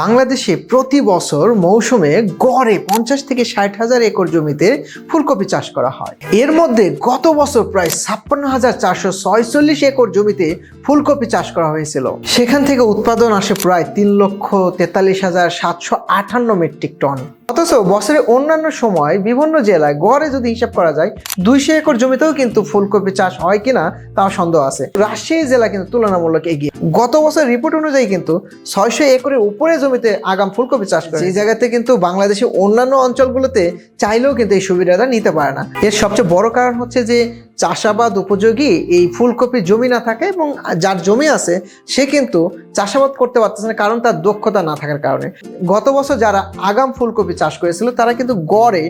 বাংলাদেশে প্রতি বছর মৌসুমে গড়ে পঞ্চাশ থেকে ষাট হাজার একর জমিতে ফুলকপি চাষ করা হয়। এর মধ্যে গত বছর প্রায় ছাপ্পান্ন হাজার চারশো ছয়চল্লিশ একর জমিতে ফুলকপি চাষ করা হয়েছিল। সেখান থেকে উৎপাদন আসে প্রায় তিন লক্ষ তেতাল্লিশ হাজার সাতশো আটান্ন মেট্রিক টন। অথচ বছরের অন্যান্য সময় বিভিন্ন জেলায় গড়ে যদি হিসাব করা যায়, দুইশো একর জমিতেও কিন্তু ফুলকপি চাষ হয় কিনা তাও সন্দেহ আছে। রাজশাহী জেলা কিন্তু তুলনামূলক এগিয়ে। গত বছর রিপোর্ট অনুযায়ী কিন্তু ছয়শো একরের উপরে জমিতে আগাম ফুলকপি চাষ করে। এই জায়গাতে কিন্তু বাংলাদেশের অন্যান্য অঞ্চলগুলোতে চাইলেও কিন্তু এই সুবিধাটা নিতে পারে না। এর সবচেয়ে বড় কারণ হচ্ছে যে চাষাবাদ উপযোগী এই ফুলকপির জমি না থাকে এবং যার জমি আছে সে কিন্তু চাষাবাদ করতে পারতেছে না কারণ তার দক্ষতা না থাকার কারণে। গত বছর যারা আগাম ফুলকপি চাষ করেছিল তারা কিন্তু গড়ে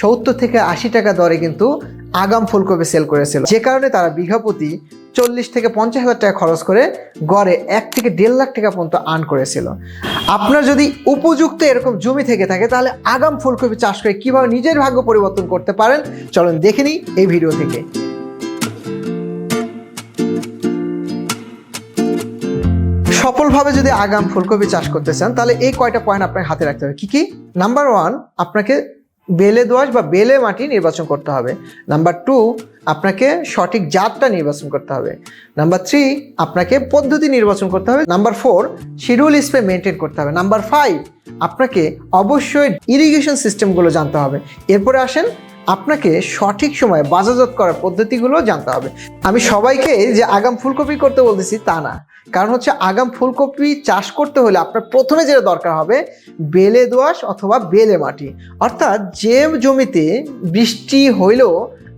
সত্তর থেকে আশি টাকা দরে কিন্তু আগাম ফুলকপি সেল করেছিল। যে কারণে তারা বিঘা প্রতি চল্লিশ থেকে পঞ্চাশ হাজার টাকা খরচ করে গড়ে এক থেকে দেড় লাখ টাকা পর্যন্ত আর্ন করেছিল। আপনার যদি উপযুক্ত এরকম জমি থেকে থাকে, তাহলে আগাম ফুলকপি চাষ করে কীভাবে নিজের ভাগ্য পরিবর্তন করতে পারেন, চলুন দেখে নিই এই ভিডিও থেকে। সফলভাবে যদি আগাম ফুলকপি চাষ করতে চান, তাহলে এই কয়টা পয়েন্ট আপনাকে হাতে রাখতে হবে? কি কি? নাম্বার ওয়ান আপনাকে বেলে দোয়াশ বা বেলে মাটি নির্বাচন করতে হবে। নাম্বার টু আপনাকে সঠিক জাতটা নির্বাচন করতে হবে। নাম্বার থ্রি আপনাকে পদ্ধতি নির্বাচন করতে হবে। Number four schedule spray maintain করতে হবে। নাম্বার ফাইভ আপনাকে অবশ্যই ইরিগেশন সিস্টেমগুলো জানতে হবে। এরপরে আসেন আপনাকে সঠিক সময়ে বাজারজাত করার পদ্ধতিগুলো জানতে হবে। আমি সবাইকে যে আগাম ফুলকপি করতে বলতেছি তা না। কারণ হচ্ছে আগাম ফুলকপি চাষ করতে হলে আপনার প্রথমে যেটা দরকার হবে, বেলে দোআঁশ অথবা বেলে মাটি। অর্থাৎ যে জমিতে বৃষ্টি হইলেও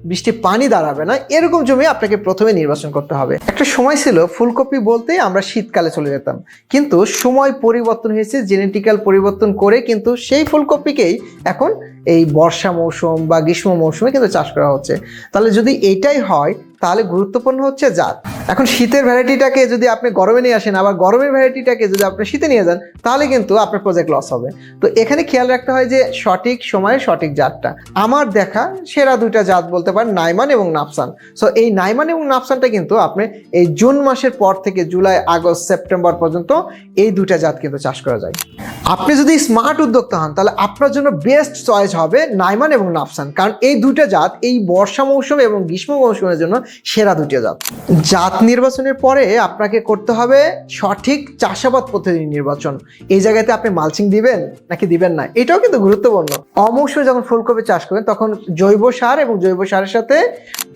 বৃষ্টি পানি দাঁড়াবে না, এরকম জমি আপনাকে প্রথমে নির্বাচন করতে হবে। একটা সময় ছিল ফুলকপি বলতে আমরা শীতকালে চলে যেতাম। কিন্তু সময় পরিবর্তন হয়েছে, জেনেটিক্যাল পরিবর্তন করে কিন্তু সেই ফুলকপিকেই এখন এই বর্ষা মৌসুম বা গ্রীষ্ম মৌসুমে কিন্তু চাষ করা হচ্ছে। তাহলে যদি এইটাই হয়, তাহলে গুরুত্বপূর্ণ হচ্ছে জাত। এখন শীতের ভ্যারাইটিটাকে যদি আপনি গরমে নিয়ে আসেন, আবার গরমের ভ্যারাইটিটাকে যদি আপনি শীতে নিয়ে যান, তাহলে কিন্তু আপনার প্রজেক্ট লস হবে। তো এখানে খেয়াল রাখতে হয় যে সঠিক সময়ে সঠিক জাতটা। আমার দেখা সেরা দুইটা জাত বলতে পারেন, নাইমান এবং নাফসান। সো এই নাইমান এবং নাফসানটা কিন্তু আপনি এই জুন মাসের পর থেকে জুলাই, আগস্ট, সেপ্টেম্বর পর্যন্ত এই দুইটা জাত কিন্তু চাষ করা যায়। আপনি যদি স্মার্ট উদ্যোক্তা হন, তাহলে আপনার জন্য বেস্ট চয়েস হবে নাইমান এবং নাফসান। কারণ এই দুইটা জাত এই বর্ষা মৌসুম এবং গ্রীষ্ম মৌসুমের জন্য সেরা দুইটা জাত। জাত নির্বাচনের পরে আপনাকে করতে হবে সঠিক চাষাবাদ পদ্ধতি নির্বাচন। এই জায়গাতে আপনি মালচিং দিবেন নাকি দিবেন না? এটাও কিন্তু গুরুত্বপূর্ণ। অমৌসুমে যখন ফুলকপি চাষ করবেন, তখন জৈব সার এবং জৈব সারের সাথে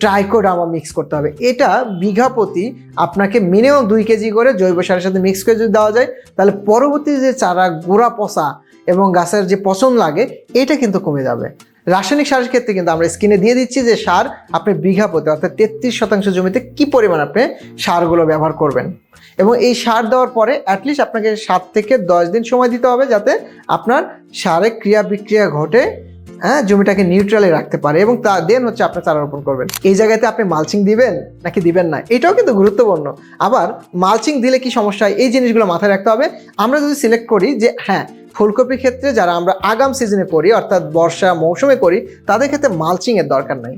ট্রাইকোডামা মিক্স করতে হবে। এটা বিঘা প্রতি আপনাকে মিনিমাম দুই কেজি করে জৈব সারের সাথে মিক্স করে যদি দেওয়া যায়, তাহলে পরবর্তী যে চারা, গোড়া পচা এবং গাছের যে পচন লাগে, এটা কিন্তু কমে যাবে। রাসায়নিক সারের ক্ষেত্রে কিন্তু আমরা স্ক্রিনে দিয়ে দিচ্ছি যে সার আপনি বিঘা প্রতি, অর্থাৎ তেত্রিশ শতাংশ জমিতে কি পরিমাণ আপনি সারগুলো ব্যবহার করবেন? এবং এই সার দেওয়ার পরে অ্যাটলিস্ট আপনাকে সাত থেকে দশ দিন সময় দিতে হবে যাতে আপনার সারে ক্রিয়া বিক্রিয়া ঘটে হ্যাঁ জমিটাকে নিউট্রালে রাখতে পারে এবং তা দেন হচ্ছে আপনি চারা রোপণ করবেন। এই জায়গাতে আপনি মালচিং দিবেন নাকি দিবেন না? এটাও কিন্তু গুরুত্বপূর্ণ। আবার মালচিং দিলে কি সমস্যা এই জিনিসগুলো মাথায় রাখতে হবে। আমরা যদি সিলেক্ট করি যে হ্যাঁ ফুলকপির ক্ষেত্রে যারা আমরা আগাম সিজনে করি, অর্থাৎ বর্ষা মৌসুমে করি, তাদের ক্ষেত্রে মালচিংয়ের দরকার নাই।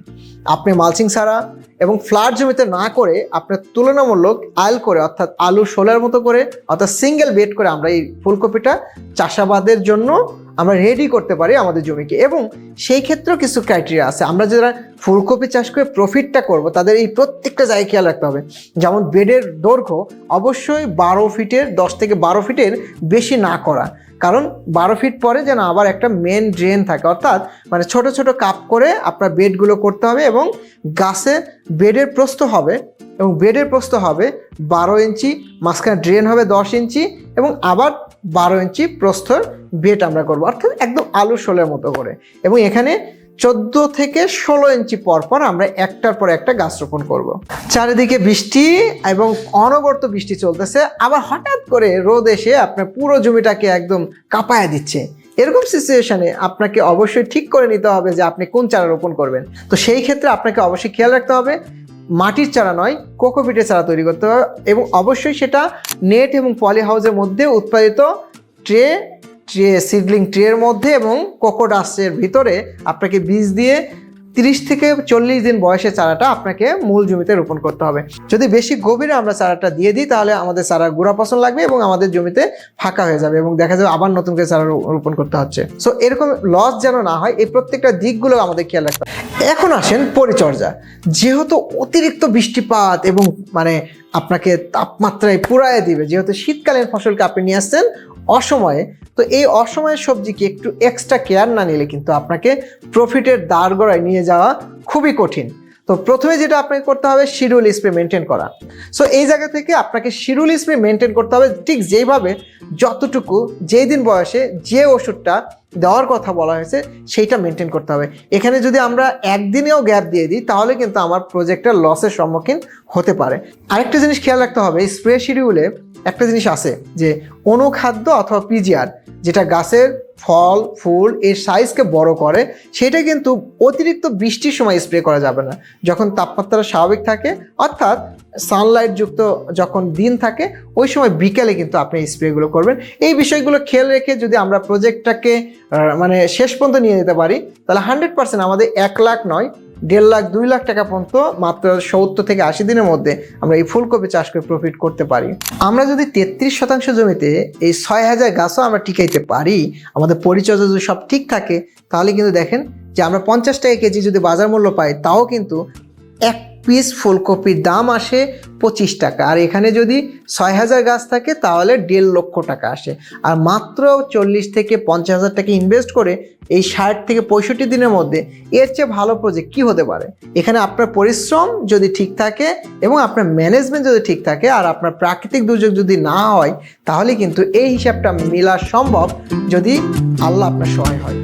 আপনি মালচিং ছাড়া এবং ফ্ল্যাট জমিতে না করে আপনার তুলনামূলক আয়ল করে, অর্থাৎ আলু শোলার মতো করে, অর্থাৎ সিঙ্গেল বেড করে আমরা এই ফুলকপিটা চাষাবাদের জন্য আমরা রেডি করতে পারি আমাদের জমিকে। এবং সেই ক্ষেত্রেও কিছু ক্রাইটেরিয়া আছে। আমরা যারা ফুলকপি চাষ করে প্রফিটটা করব, তাদের এই প্রত্যেকটা জায়গায় খেয়াল রাখতে হবে। যেমন বেডের দৈর্ঘ্য অবশ্যই বারো ফিটের, দশ থেকে বারো ফিটের বেশি না করা। কারণ বারো ফিট পরে যেন আবার একটা মেন ড্রেন থাকে। অর্থাৎ মানে ছোট ছোট কাপ করে আপনার বেডগুলো করতে হবে এবং গাছের বেডের প্রস্থ হবে এবং বেডের প্রস্থ হবে বারো ইঞ্চি, মাঝখানে ড্রেন হবে দশ ইঞ্চি এবং আবার বারো ইঞ্চি প্রস্থর বেট আমরা করব। অর্থাৎ একদম আলু শোলের মতো করে। এবং এখানে চোদ্দ থেকে ষোলো ইঞ্চি পর পর আমরা একটার পর একটা গাছ রোপণ করব। চারিদিকে বৃষ্টি এবং অনবরত বৃষ্টি চলতেছে। আবার হঠাৎ করে রোদ এসে আপনার পুরো জমিটাকে একদম কাঁপায় দিচ্ছে। এরকম সিচুয়েশানে আপনাকে অবশ্যই ঠিক করে নিতে হবে যে আপনি কোন চারা রোপণ করবেন। তো সেই ক্ষেত্রে আপনাকে অবশ্যই খেয়াল রাখতে হবে মাটির চারা নয়, কোকোপিটের চারা তৈরি করতে হবে এবং অবশ্যই সেটা নেট এবং পলি হাউসের মধ্যে উৎপাদিত ট্রে ট্রে, সিডলিং ট্রের মধ্যে এবং কোকো ডাস্টের ভিতরে আপনাকে বীজ দিয়ে তিরিশ থেকে চল্লিশ দিন বয়সের চারাটা আপনাকে মূল জমিতে রোপণ করতে হবে। যদি বেশি গভীরে আমরা চারাটা দিয়ে দিই, তাহলে আমাদের চারা গুঁড়া পছন্দ লাগবে এবং আমাদের জমিতে ফাঁকা হয়ে যাবে এবং দেখা যাবে আবার নতুন করে চারা রোপণ করতে হচ্ছে। সো এরকম লস যেন না হয়, এই প্রত্যেকটা দিকগুলো আমাদের খেয়াল রাখতে এখন আসেন পরিচর্যা। যেহেতু অতিরিক্ত বৃষ্টিপাত এবং মানে আপনাকে তাপমাত্রায় পুরায় দিবে, যেহেতু শীতকালীন ফসলকে আপনি নিয়ে আসছেন অসময়ে, তো এই অসময়ের সবজিকে একটু এক্সট্রা কেয়ার না নিলে কিন্তু আপনাকে প্রফিটের দাঁড়গড়ায় নিয়ে যাওয়া খুবই কঠিন। তো প্রথমে যেটা আপনাকে করতে হবে, শিডিউল স্প্রে মেনটেন করা। সো এই জায়গা থেকে আপনাকে শিডিউল স্প্রে মেনটেন করতে হবে ঠিক যেইভাবে, যতটুকু যেই দিন বয়সে যে ওষুধটা দেওয়ার কথা বলা হয়েছে, সেইটা মেনটেন করতে হবে। এখানে যদি আমরা একদিনেও গ্যাপ দিয়ে দিই, তাহলে কিন্তু আমার প্রজেক্টটা লসের সম্মুখীন হতে পারে। আরেকটা জিনিস খেয়াল রাখতে হবে, স্প্রে শিডিউলে একটা জিনিস আছে যে অনুখাদ্য অথবা পিজিআর যেটা গাছের ফল, ফুল এর সাইজকে বড় করে, সেটা কিন্তু অতিরিক্ত বৃষ্টির সময় স্প্রে করা যাবে না। যখন তাপমাত্রা স্বাভাবিক থাকে, অর্থাৎ সানলাইট যুক্ত যখন দিন থাকে, ওই সময় বিকেলে কিন্তু আপনি স্প্রেগুলো করবেন। এই বিষয়গুলো খেয়াল রেখে যদি আমরা প্রজেক্টটাকে মানে শেষ পর্যন্ত নিয়ে যেতে পারি, তাহলে হান্ড্রেড পার্সেন্ট আমাদের এক লাখ নয় দেড় লাখ, দুই লাখ টাকা পর্যন্ত মাত্র সত্তর থেকে আশি দিনের মধ্যে আমরা এই ফুলকপি চাষ করে প্রফিট করতে পারি। আমরা যদি তেত্রিশ শতাংশ জমিতে এই ছয় হাজার গাছও আমরা টিকাইতে পারি, আমাদের পরিচর্যা যদি সব ঠিক থাকে, তাহলে কিন্তু দেখেন যে আমরা পঞ্চাশ টাকা কেজি যদি বাজার মূল্য পাই, তাও কিন্তু এক পিস ফুলকপির দাম আসে পঁচিশ টাকা। আর এখানে যদি ছয় হাজার গাছ থাকে, তাহলে দেড় লক্ষ টাকা আসে। আর মাত্র চল্লিশ থেকে পঞ্চাশ হাজার টাকা ইনভেস্ট করে এই ষাট থেকে পঁয়ষট্টি দিনের মধ্যে এর চেয়ে ভালো প্রজেক্ট কি হতে পারে? এখানে আপনার পরিশ্রম যদি ঠিক থাকে এবং আপনার ম্যানেজমেন্ট যদি ঠিক থাকে আর আপনার প্রাকৃতিক দুর্যোগ যদি না হয়, তাহলে কিন্তু এই হিসাবটা মেলা সম্ভব যদি আল্লাহ আপনার সহায় হয়।